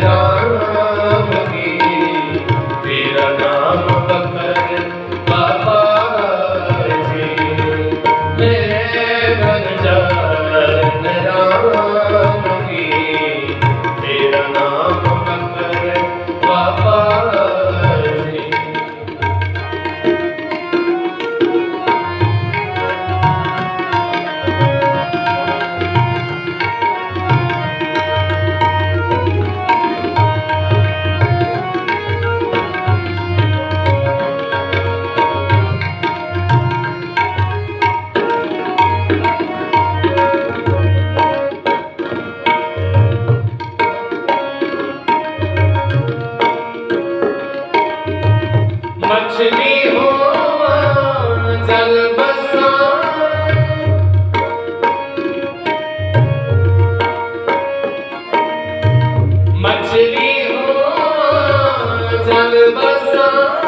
Hare ਕੁਛ ਵੀ ਹੋ ਜਗ ਬਸਾ।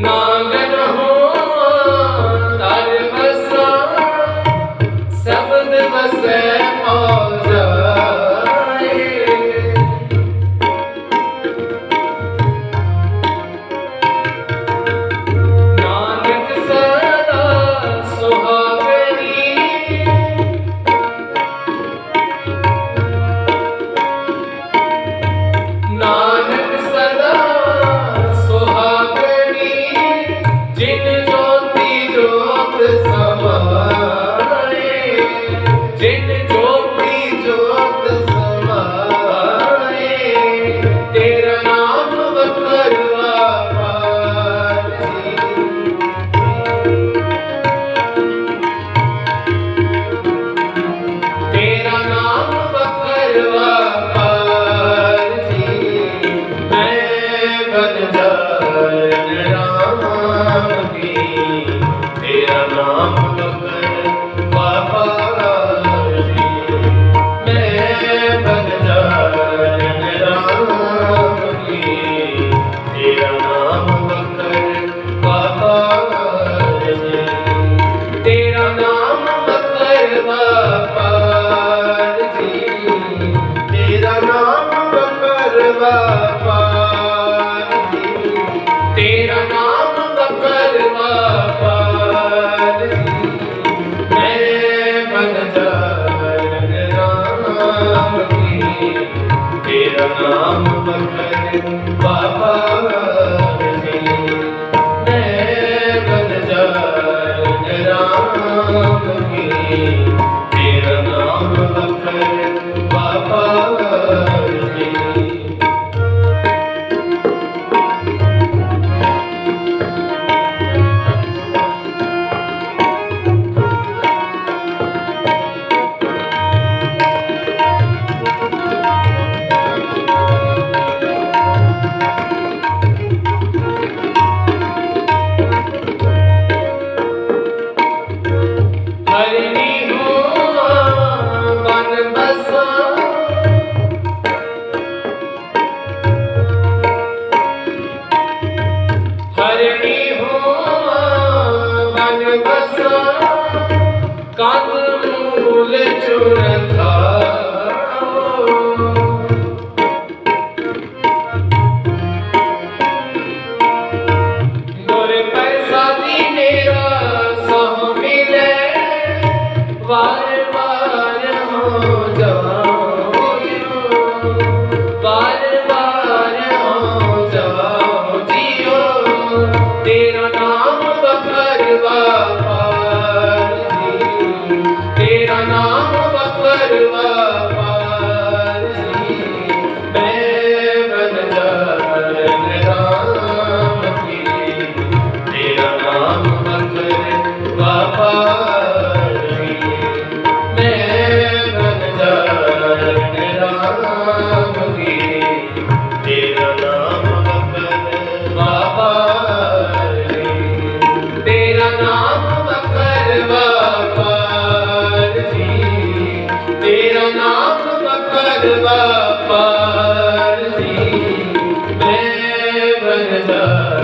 None. ਜਨ ਰਾਮ ਕੀ ਤੇਰਾ ਨਾਮ ਮੁਖ Baba ਵਾਰ ਵਾਰ ਹੋ ਜਾਓ ਵਾਰ ਵਾਰ ਬਖਰਵਾ ਮੈਂ ਬਨ